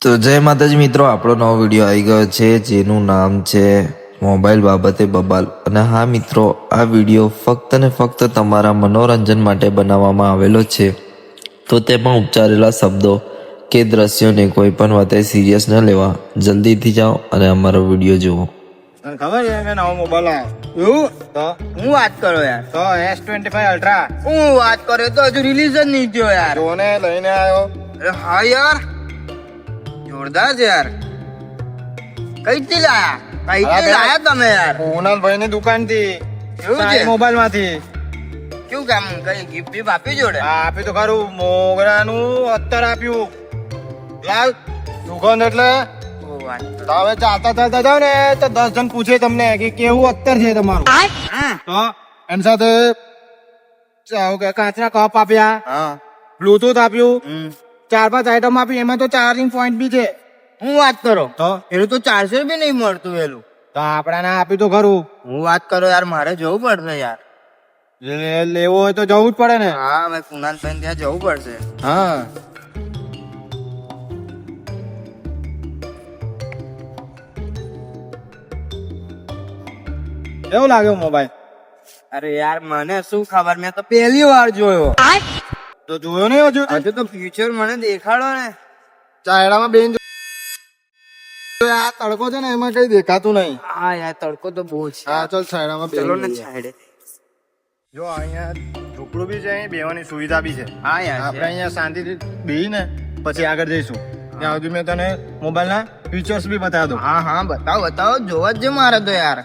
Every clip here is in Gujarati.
તો જય માતાજી મિત્રો આપણો નવો વીડિયો આવી ગયો છે જેનું નામ છે મોબાઈલ બાબતે બબાલ. અને હા મિત્રો આ વીડિયો ફક્ત ને ફક્ત તમારા મનોરંજન માટે બનાવવામાં આવેલો છે. તો તેમાં ઉચ્ચારેલા શબ્દો કે દ્રશ્યોને કોઈ પણ વાતે સિરિયસ ન લેવા જલ્દીથી જાઓ અને અમારો વીડિયો જુઓ. ખબર છે કે નવો મોબાઈલ આવ્યો? તો? હું વાત કરો યાર. તો એસ ટ્વેન્ટી ફાઈવ અલ્ટ્રા હું વાત કર્યો તો હજુ રિલીઝ જ નહીં થયો યાર. જોને લઈને આવ્યો. હા યાર. જોરદાર છે યાર. કઈથી લાયા? કઈથી લાયા તમે યાર? કુનાલભાઈ ની દુકાનથી કેવું છે? મોબાઈલમાંથી કેવું કામ કઈ ગિફ્ટ બિફ્ટ આપી જોડે? આપ્યું તો ખરું. મોગરા નું અત્તર આપ્યું. લાલ સુગંધ એટલે. ઓ વાત કરો. તો હવે ચાલતા ચાલતા જાવ ને તો દસ જણ પૂછે તમને કે કેવું અત્તર છે તમારું. તો એની સાથે કાચના કપ આપ્યા. હા. બ્લુટૂથ આપ્યું. હમ. ચાર પાંચ આઈટમ આપી એમાં તો ચાર્જિંગ પોઈન્ટ બી છે. હું વાત કરો? તો એનું તો ચાર્જર બી નહીં મળતું એલું. તો આપણાને આપી તો ખરું. હું વાત કરો યાર મારે જવું પડશે યાર. લે- લેવો હોય તો જવું જ પડે ને. હા હવે કુનાલ ભાઈ ત્યાં જવું પડશે. હા. કેવું લાગ્યો મોબાઈલ અરે યાર મને શું ખબર? મેં તો પહેલી વાર જોયો. તો જોયો નહીં હજુ હજુ તો ફ્યુચર મને દેખાડો ને. ચાયડામાં બેન જો આ તડકો છે ને એમાં કઈ દેખાતું નહીં. હા યાર તડકો તો બહુ છે. હા ચાલ છાયડામાં ચલો ને છાયડે. જો અહીંયા ઝૂંપડું બી છે અહીં બેવાની સુવિધા બી છે. હા યાર આપણે અહીંયા શાંતિથી બેહી ને પછી આગળ જઈશું. ત્યાં સુધી મેં તને મોબાઈલના ફીચર્સ બી બતાવી દઉં હા હા બતાવો બતાવો જોવા જ છે મારે તો યાર.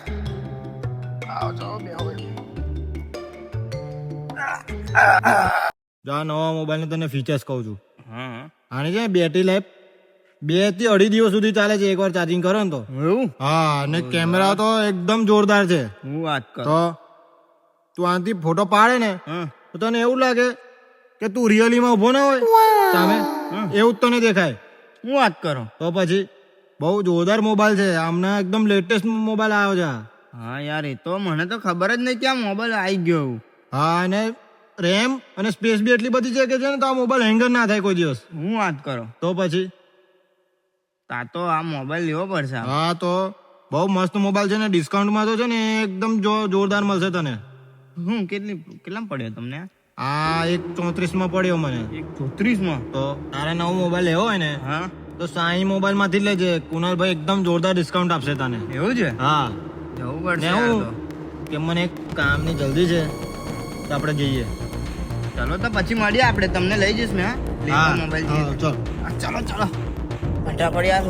જો આ નવા મોબાઈલને તને ફીચર્સ કહું છું. આની છે બેટરી લાઈફ બેથી અઢી દિવસ સુધી ચાલે છે એકવાર ચાર્જિંગ કરો ને તો. એવું? હા અને કેમેરા તો એકદમ જોરદાર છે. હું વાત કરું. તો તું આનાથી ફોટો પાડે ને તો તને એવું લાગે કે તું રિયલીમાં ઊભો ના હોય. સામે એવું જ તને દેખાય. હું વાત કરો. તો પછી બહુ જોરદાર મોબાઈલ છે. આમના એકદમ લેટેસ્ટ મોબાઈલ આવ્યો છે હા યાર એ તો મને તો ખબર જ નહીં કે આ મોબાઈલ આવી ગયો. હા અને રેમ અને સ્પેસ બી એટલી બધી છે કે છે ને તો આ મોબાઈલ હેંગર ના થાય કોઈ દિવસ. હું વાત કરો? તો પછી? તા તો આ મોબાઈલ લેવો પડશે હા તો બહુ મસ્ત મોબાઈલ છે ને ડિસ્કાઉન્ટમાં તો છે ને એકદમ જો- જોરદાર મળશે તને. હું કેટલી કેટલામાં પડ્યો તમને? આ એક ચોત્રીસમાં પડ્યો મને. એક ચોત્રીસમાં તો તારે નવો મોબાઈલ લેવો હોય ને હા. તો સાઈ મોબાઈલમાંથી જ લેજે. કુનાલભાઈ એકદમ જોરદાર ડિસ્કાઉન્ટ આપશે તને. એવું છે? હા. જવું પડશે. કે મને એક કામની જલ્દી છે તો આપણે જઈએ. ચલો તો પછી મળીએ આપણે. તમને લઈ જઈશ મેં હા? મોબાઈલ ચલો. ચલો ફટાફટ યાર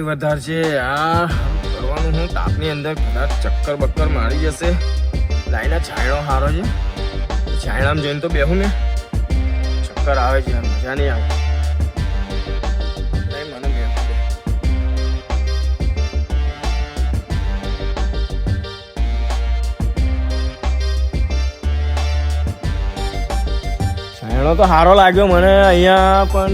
છે. વધારે છે. આ કરવાનું હું તાપની અંદર કદાચ ચક્કર બક્કર મારી જશે. લાઈને છાયણો સારો છે. છાયણામાં જોઈને તો બેહું ને. ચક્કર આવે છે મજા નહીં આવે. છાયડો તો સારો લાગ્યો મને. અહીંયા પણ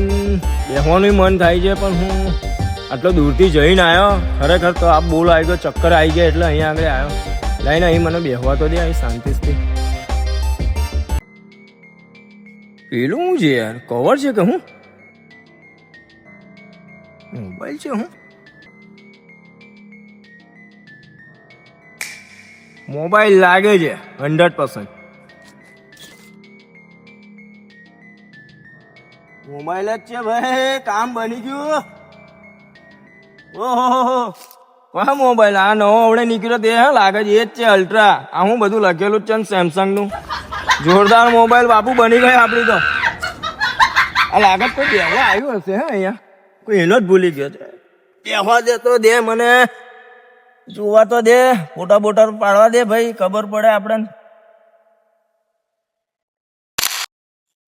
બેસવાનું મન થાય છે, પણ હું આટલો દૂરથી જઈને આવ્યો ખરેખર તો આ બોલ આવી ગયો, ચક્કર આવી ગયા એટલે અહીંયા આગળ આવ્યો લઈને અહીં મને બેહવા તો દે, અહીં શાંતિથી. પેલું શું છે યાર? કવર છે કે હું? મોબાઈલ છે હું? મોબાઈલ લાગે છે હંડ્રેડ પર્સન્ટ મોબાઈલ જ છે ભાઈ, કામ બની ગયું. ઓહો કોણ મોબાઈલ, આ નવો આવડે નીકળ્યો તે લાગે છે એ જ છે અલ્ટ્રા. આ હું બધું લખેલું જ છે ને સેમસંગનું જોરદાર મોબાઈલ બાપુ બની ગયો આપડી તો. આ લાગે કોઈ બેહવા આવ્યું હશે, હે, અહીંયા. કોઈ એનો જ ભૂલી ગયો છે. બેહવા દે તો દે મને. જોવા તો દે. ફોટા બોટા પાડવા દે ભાઈ, ખબર પડે આપણને.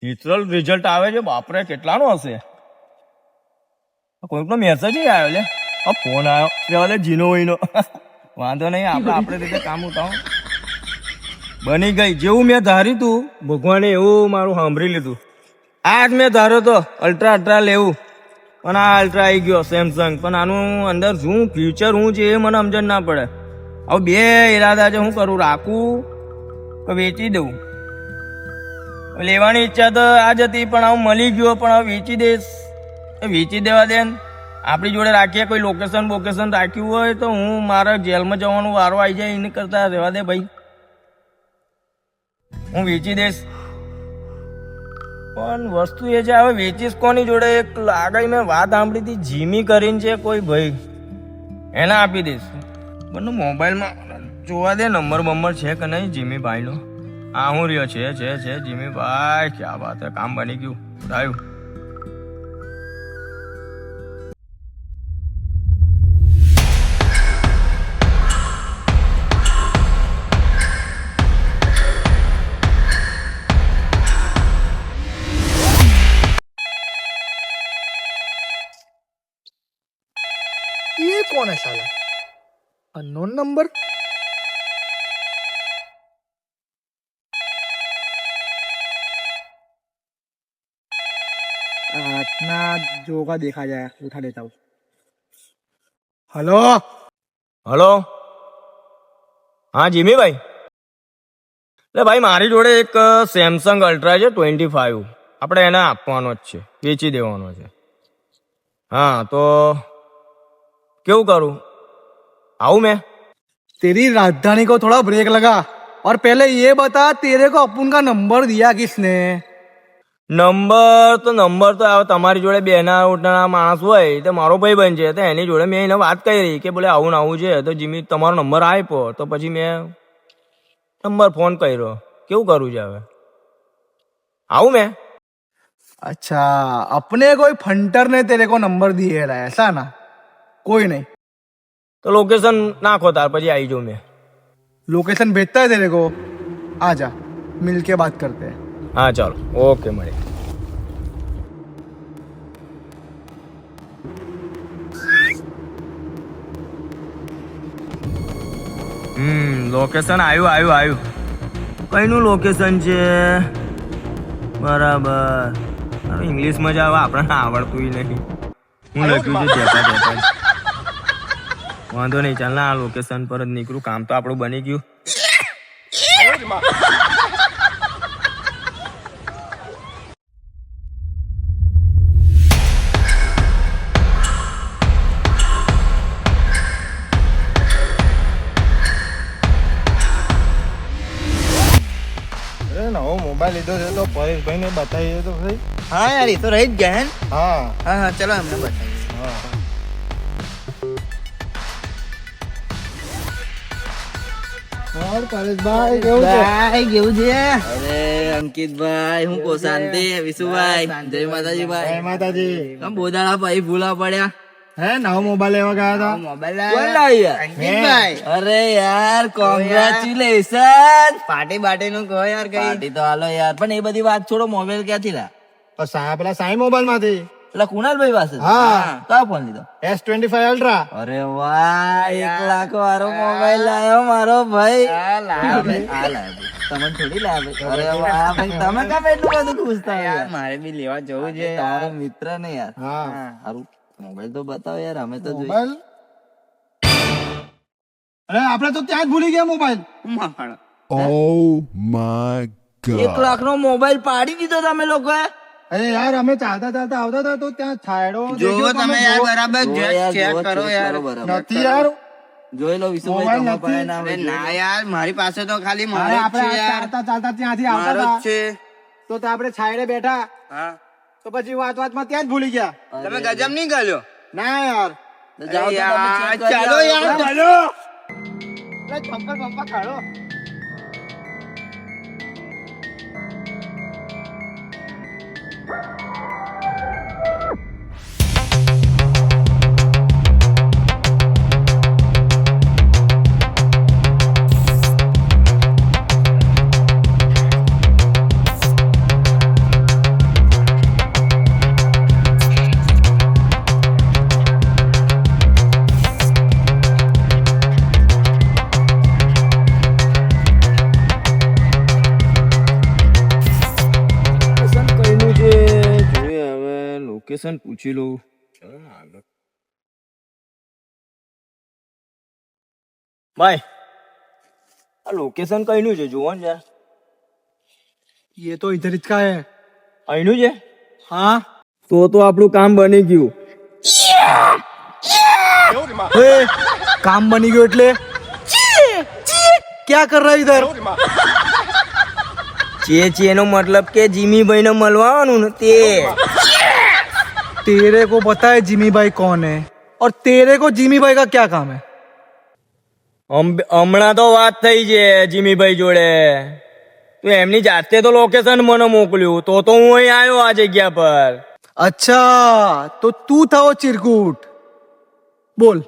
નેચરલ રિઝલ્ટ આવે છે, બાપરે, કેટલાનો હશે? કોઈકનો મેસેજ આવ્યો લે ફોન આવ્યો રેવા લે જીનો હોઈનો વાંધો નહીં આપણે આપણે રીતે કામ ઉતાવ. બની ગઈ. જેવું મેં ધાર્યું તું, ભગવાને એવું મારું સાંભળી લીધું. આ જ મેં ધાર્યો તો અલ્ટ્રા અલ્ટ્રા લેવું. પણ આ અલ્ટ્રા આવી ગયો સેમસંગ પણ આનું અંદર શું ફ્યુચર શું છે એ મને સમજણ ના પડે. હવે બે ઈરાદા છે, હું કરું? રાખું કે વેચી દઉં? લેવાની ઈચ્છા તો આ જ હતી, પણ આવું મળી ગયો, પણ હવે વેચી દઈશ. વેચી દેવા દે ને. આપણી જોડે રાખીએ, કોઈ લોકેશન બોકેશન રાખ્યું હોય તો હું મારા જેલમાં જવાનો વારો આવી જાય, એને કરતા રહેવા દે ભાઈ. હું વેચી દઈશ. પણ વસ્તુ એ છે, હવે વેચીશ કોની જોડે? એક લાગે મેં વાત સાંભળી હતી, જીમી કરીને છે કોઈ ભાઈ. એને આપી દઈશ. મને મોબાઈલમાં જોવા દે, નંબર બંબર છે કે નહીં જીમી ભાઈનો હા હું રહ્યો છે છે છે જીમી ભાઈ ક્યાં વાત કામ બની ગયું. આવ્યું ये कौन है साला अननोन नंबर इतना जोगा देखा जाए उठा देता हूँ हेलो હલો હા જીમીભાઈ એટલે ભાઈ મારી જોડે એક સેમસંગ અલ્ટ્રા છે ટ્વેન્ટી ફાઈવ આપણે એને આપવાનો જ છે વેચી દેવાનો છે હા તો કેવું કરું આવું મેં तेरी राजधानी को थोड़ा ब्रेक लगा और पहले ये बता तेरे को अपुन का नंबर दिया किसने નંબર તો નંબર તો આવે તમારી જોડે બેના ઉઠના માણસ હોય તો મારો ભાઈ બન છે તો એની જોડે મેં એને વાત કરી કે બોલે આવું ને આવું છે તો જીમી તમારો નંબર આપ્યો તો પછી મેં નંબર ફોન કર્યો કેવું કરવું છે હવે આવું મેં अच्छा अपने कोई फंटर ने तेरे को नंबर दिए रहा है ऐसा ना कोई नहीं તો લોકેશન નાખો તાર પછી આવી જાઉં મેં लोकेशन भेजता है तेरे को आ जा मिल के बात करते हैं હા ચાલો ઓકે મળે હમ લોકેશન આવ્યું આવ્યું આવ્યું કઈનું લોકેશન છે બરાબર હવે ઇંગ્લિશમાં જ આવે આપણને આવડતું નહીં હું લખ્યું છે દેતા દેતા વાંધો નહીં ચાલ ના આ લોકેશન પર જ નીકળું. કામ તો આપણું બની ગયું. નવો મોબાઈલ લીધો છે તો પરેશભાઈ ને બતાવી તો ભાઈ હા યાર એ તો રહી જ ગયા હે હા. હા હા ચલો અમને બતાવીએ પરેશભાઈ કેવું ભાઈ કેવું છે? અરે અંકિતભાઈ હું કો શાંતિ વિશુભાઈ જય માતાજી ભાઈ જય માતાજી. કેમ બોદાળા ભાઈ ભૂલા પડ્યા. હે નવો મોબાઈલ લેવા ગયા હતા? મોબાઈલ અંકિતભાઈ. અરે યાર કોંગ્રેચ્યુલેશન પાર્ટી બાર્ટી નું કહો યાર કઈ. પાર્ટી તો હાલો યાર. પણ એ બધી વાત છોડો મોબાઈલ ક્યાંથી લા? પેલા સાઈ મોબાઈલમાંથી એટલે કુણાલભાઈ પાસે? હા. કયો ફોન લીધો? એસ ટ્વેન્ટી ફાઈવ અલ્ટ્રા અરે વાહ એક લાખ વાળો મોબાઈલ લાયો મારો ભાઈ. આ થોડી લાવે અરે વાહ ભાઈ તમે કેમ એટલું બધું ખુશ યાર મારે બી લેવા જવું છે તારો મિત્ર ને યાર. હા. સારું મોબાઈલ તો બતાવો યાર અમે તો મોબાઈલ અરે આપણે તો ત્યાં જ ભૂલી ગયા મોબાઈલ એક લાખ નો મોબાઈલ પાડી દીધો તમે લોકોએ? અરે યાર અમે ચાલતા ચાલતા આવતા હતા તો ત્યાં છાયડો જોવો તમે યાર બરાબર ચેક કરો યાર. નથી યાર. જોઈ લો મોબાઈલ વિશુભાઈ. ના યાર મારી પાસે તો ખાલી મારો છે યાર. ચાલતા ચાલતા ત્યાંથી આવતા છે. તો ત્યાં આપણે છાયડે બેઠા. હા. તો પછી વાત વાતમાં ત્યાં જ ભૂલી ગયા. તમે ગજબ નહીં ગાલ્યો ના યાર. ચાલો યાર. ચાલો. અરે પંપર પંપર ખાડો લોકેશન પૂછી લઉં ભાઈ આ લોકેશન કઈનું છે જુઓ ને યાર ये तो इधर इसका है અહીંનું છે हाँ તો તો આપણું કામ બની ગયું ए, काम बनी गयो એટલે क्या कर रहा है इधर ચે ચે નો મતલબ કે જીમીભાઈ ને મળવાનું ને તે तेरे को पता है जिमी भाई कौन है और तेरे को जिमी भाई का क्या काम है હમ- હમણાં તો વાત થઈ છે જીમીભાઈ જોડે તું એમની જાતે તો લોકેશન મને મોકલ્યું તો તો હું અહીં આવ્યો આ જગ્યા પર अच्छा तो तू था वो चिरकुट बोल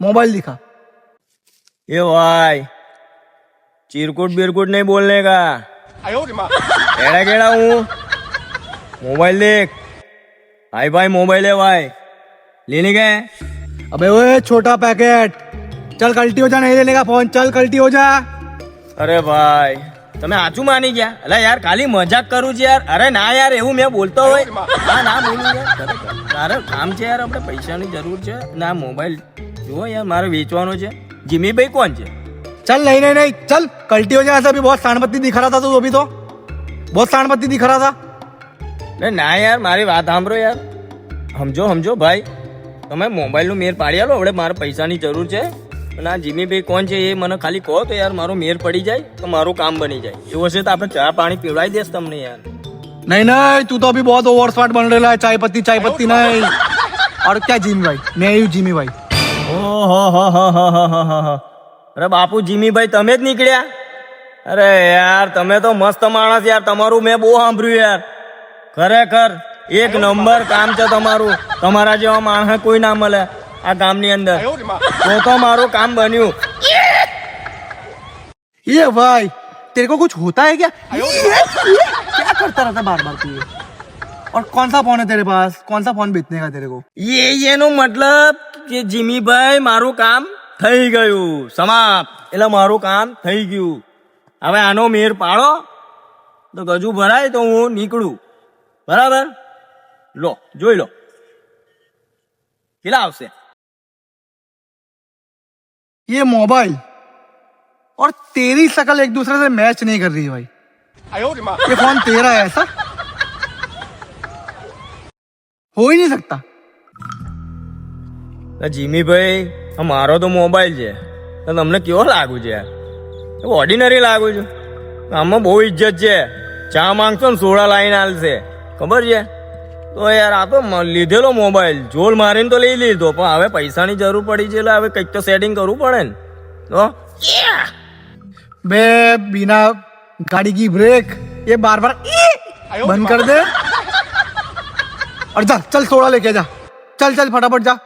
मोबाइल दिखा એ ભાઈ ચિરકુટ બિરકુટ નહીં બોલને કા કેડા કેડા હું મોબાઈલ દેખ ભાઈ ભાઈ મોબાઈલ है भाई लेने गए अबे ओए छोटा पैकेट चल कल्टी हो जा नहीं लेने का फोन चल कल्टी हो जा અરે ભાઈ તમે સાચું માની ગયા અલા યાર ખાલી મજાક કરું છું યાર અરે ના યાર એવું મેં બોલતો હોય ના ના બોલું યાર ખરેખર. તારે કામ છે યાર આપણે પૈસાની જરૂર છે ના મોબાઈલ જુઓ યાર મારે વેચવાનો છે જીમીભાઈ કોણ છે चल नहीं नहीं नहीं चल कल्टी हो जा ऐसा भी बहुत सांडपत्ती दिख रहा था तू अभी तो बहुत सांडपत्ती दिख रहा था અરે ના યાર મારી વાત સાંભળો યાર સમજો સમજો ભાઈ તમે મોબાઈલનું મેર પાડી આલો હવે મારે પૈસાની જરૂર છે અને આ જીમીભાઈ કોણ છે એ મને ખાલી કહો તો યાર મારો મેર પડી જાય તો મારું કામ બની જાય એવું હશે તો આપણે ચા પાણી પીવડાવી દેશ તમને યાર नहीं नहीं तू तो अभी बहुत ओवर स्मार्ट बन रहा है चाय पत्ती चाय पत्ती नहीं और क्या जिमी भाई मैं ही हूँ जिमी भाई ઓહો હો હો હો હો હો હો હો. અરે બાપુ જીમીભાઈ તમે જ નીકળ્યા અરે યાર તમે તો મસ્ત માણસ યાર તમારું મેં બહુ સાંભળ્યું યાર ખરેખર એક નંબર કામ છે તમારું તમારા જેવા માણસ કોઈ ના મળે આ ગામની અંદર તો તો મારું કામ બન્યું ये भाई तेरे को कुछ होता है क्या ये, ये, क्या करता रहता बार बार तू ये और कौन सा फोन है तेरे पास कौन सा फोन बेचने का तेरे को એ એનો મતલબ કે જીમીભાઈ મારું કામ થઈ ગયું સમાપ્ત એટલે મારું કામ થઈ ગયું હવે આનો મેર પાડો તો ગજુ ભરાય તો હું નીકળું બરાબર લો જોઈ લો કેટલા આવશે ये मोबाइल और तेरी शकल एक दूसरे से मैच नहीं कर रही भाई ये फोन तेरा है ऐसा हो ही नहीं सकता તો જીમીભાઈ આ મારો તો મોબાઈલ છે તો તમને કેવો લાગુ છે યાર ઓર્ડિનરી લાગુ છું આમાં બહુ ઇજ્જત છે ચા માંગશો ને સોડા લાઈને હાલશે ખબર છે? તો યાર આ તો લીધેલો મોબાઈલ જોલ મારીને તો લઈ લીધો પણ હવે પૈસાની જરૂર પડી છે એટલે હવે કંઈક તો સેટિંગ કરવું પડે ને. તો? બે બિના ગાડી ગી બ્રેક એ બાર બાર બંધ કર દે. અડધા ચલ સોડા લેકે જા. ચલ ચલ ફટાફટ જા.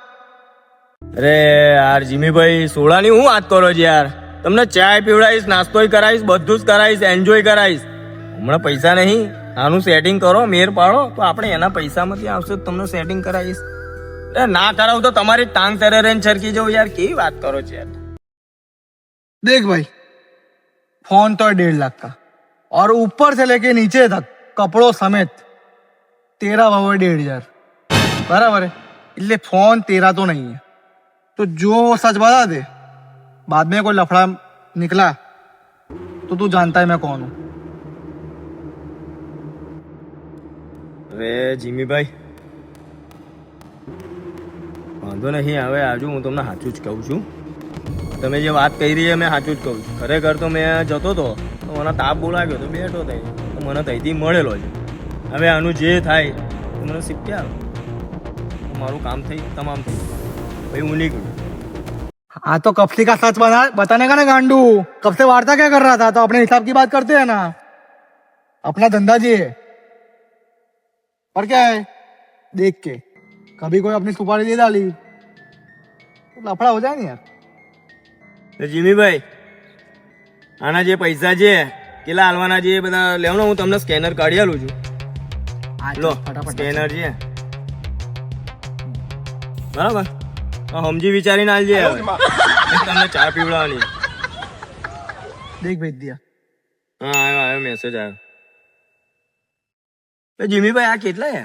અરે યાર જીમીભાઈ સોડાની હું વાત કરો છો યાર? તમને ચાય પીવડાવીશ નાસ્તોય કરાવીશ બધું જ કરાવીશ એન્જોય કરાવીશ. હમણાં પૈસા નહીં. આનું સેટિંગ કરો મેર પાડો તો આપણે એના પૈસામાંથી આવશે તો તમને સેટિંગ કરાવીશ અરે ના કરાવું તો તમારી ટાંગ તરે રેન છરકી જવું યાર કેવી વાત કરો છો યાર देख भाई फोन तो है डेढ़ लाख का और ऊपर से लेके नीचे तक कपड़ों समेत तेरा भाव है डेढ़ हजार बराबर है इसलिए फोन तेरा तो नहीं है तो जो सच बता दे बाद में कोई लफड़ा निकला तो तू जानता है मैं कौन हूँ અરે જીમીભાઈ વાંધો નહીં હવે આજુ હું તમને સાચું જ કહું છું તમે જે વાત કરી છે મેં સાચું જ કહું છું ખરેખર તો મેં જતો હતો તો મને તાપ બહુ લાગ્યો તો બેઠો થઈ તો મને ત્યાંથી મળેલો છે હવે આનું જે થાય તો મને શીખ્યા મારું કામ થઈ તમામ થઈ ભાઈ હું નીકળું हाँ तो कब से का सच बना बताने का ना गांडू कब से वार्ता क्या कर रहा था तो अपने हिसाब की बात करते हैं ना अपना धंधा जी है और क्या है देख के कभी कोई अपनी सुपारी दे डाली तो लफड़ा हो जाए ना यार તો જીમીભાઈ આના જે પૈસા છે કેટલા હાલવાના છે એ બધા લેવાનો હું તમને સ્કેનર કાઢી આલું છું લો સ્કેનર છે બરાબર તો સમજી વિચારીને આલજે હવે મેં તમને ચા પીવડાવવાની देख भेज दिया હા આવ્યો આવ્યો મેસેજ આવ્યો तो जिमी भाई यहाँ कितना है?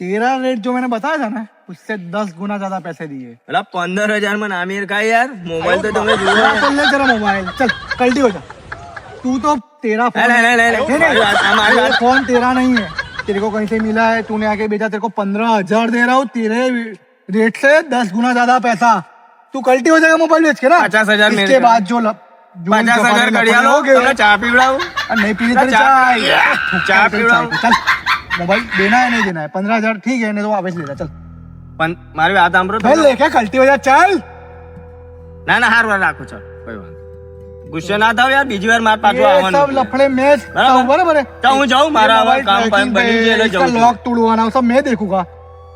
तेरा रेट जो मैंने बताया था ना उससे दस गुना ज़्यादा पैसे दिए। मतलब पंद्रह हज़ार में आमिर का यार। मोबाइल तो तुम्हें चल हाँ, तो ले तेरा मोबाइल। चल कल्टी हो जा। तू तो तेरा फ़ोन तेरा नहीं है। तेरे को कहीं से मिला है तूने आके बेचा तेरे को पंद्रह हज़ार दे रहा हूँ तेरे रेट से दस गुना ज़्यादा पैसा। तू कल्टी हो जाएगा मोबाइल बेच के ना। पचास हज़ार इसके बाद जो पचास हज़ार चाय पीवड़ा नहीं पीने चाय। चाय। पीवड़ा चल। तेरी पीवड़ाऊं। चाय, चल मोबाइल देना है नहीं देना है पंद्रह हजार ठीक है नहीं तो वापस ले जा चल પણ મારી વાત સાંભળો भाई તમે. लेके कल्टी हो जा चल ના ના હાર વાર રાખો ચાલ કોઈ વાત ગુસ્સે ના થાવ યાર બીજી વાર માર પાછું ये આવવાનું सब लफड़े मैच बराबर। बराबर है तो हूँ जाऊँ, मारा ये हुआ मोबाइल काम tracking बनी पे, है, ले इसका जाऊँ तो। लॉक तोड़वाना वो सब मैं देखूंगा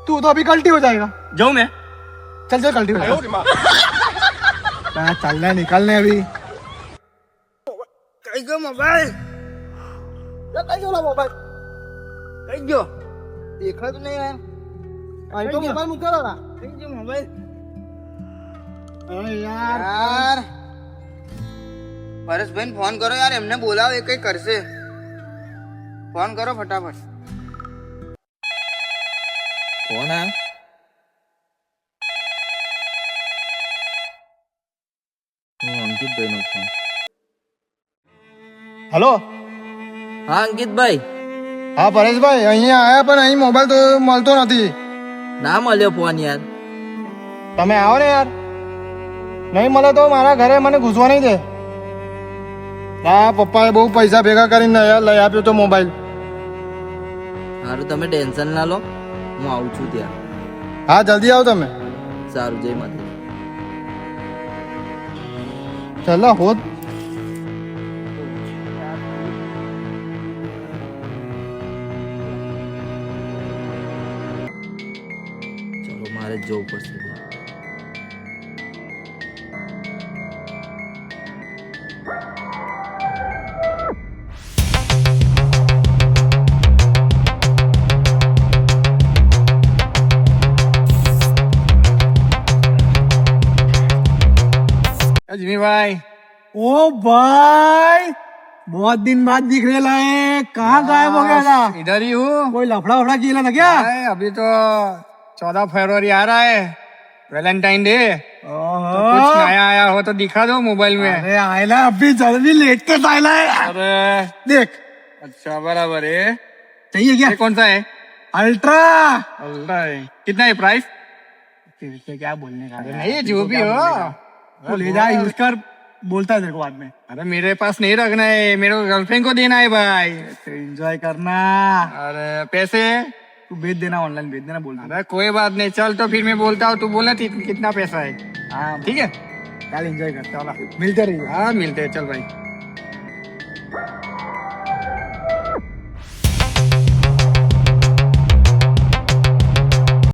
तू तो अभी कल्टी हो जाएगा જઉં મેં चल चल कल्टी हो जाएगा कहाँ चलना है निकलने अभी કઈ ગયો મોબાઈલ कहीं गयो मोबाइल કઈ ગયો? દેખાતું નહીં એમ અહીં તો મોબાઈલ મૂકે દાદા કઈ ગયો મોબાઈલ? પરેશભાઈ ફોન કરો યાર એમને બોલાવો એ કઈ કરશે. ફોન કરો ફટાફટ. કોણ આ? અંકિતભાઈ નો ફોન. હલો? હા અંકિતભાઈ. हाँ પરેશભાઈ અહીંયા આયા પણ અહીં મોબાઈલ તો મળતો નથી. ના મળ્યો ફોન યાર. તમે આવો ને યાર. નહીં મળે તો મારા ઘરે મને ઘૂસવા નહીં દે. હા પપ્પાએ બહુ પૈસા ભેગા કરીને લઈ આપ્યો તો મોબાઈલ સારું તમે ટેન્શન ના લો. હું આવું છું ત્યાં. હા જલ્દી આવો તમે. સારું જય માતા ચલો હોત. જવું પડશે અજમીભાઈ ओ भाई बहुत दिन बाद दिख रहे है कहाँ गायब हो गया था इधर ही हूँ कोई लफड़ा वफड़ा किया था क्या अरे, अभी तो चौदह फरवरी आ रहा है वैलेंटाइन डे तो कुछ नया आया हो तो दिखा दो मोबाइल में। अरे आयला अभी जल्दी लेटेस्ट आयला है। अरे। देख। अच्छा बराबर है। चाहिए क्या? कौन सा है? अल्ट्रा अल्ट्रा है। कितना है प्राइस तेरे क्या बोलने का? नहीं जो भी हो। तो ले जा यूज़ कर बोलता है तेरे को बाद में। अरे मेरे पास नहीं रखना है मेरे को गर्लफ्रेंड को देना है भाई। तो एंजॉय करना। अरे पैसे? तू भेज देना ऑनलाइन भेज देना बोलना अरे कोई बात नहीं चल तो फिर मैं बोलता हूँ तू बोला थी कितना पैसा है हाँ ठीक है कल एंजॉय करते वाला मिलते रहिए हाँ मिलते हैं चल भाई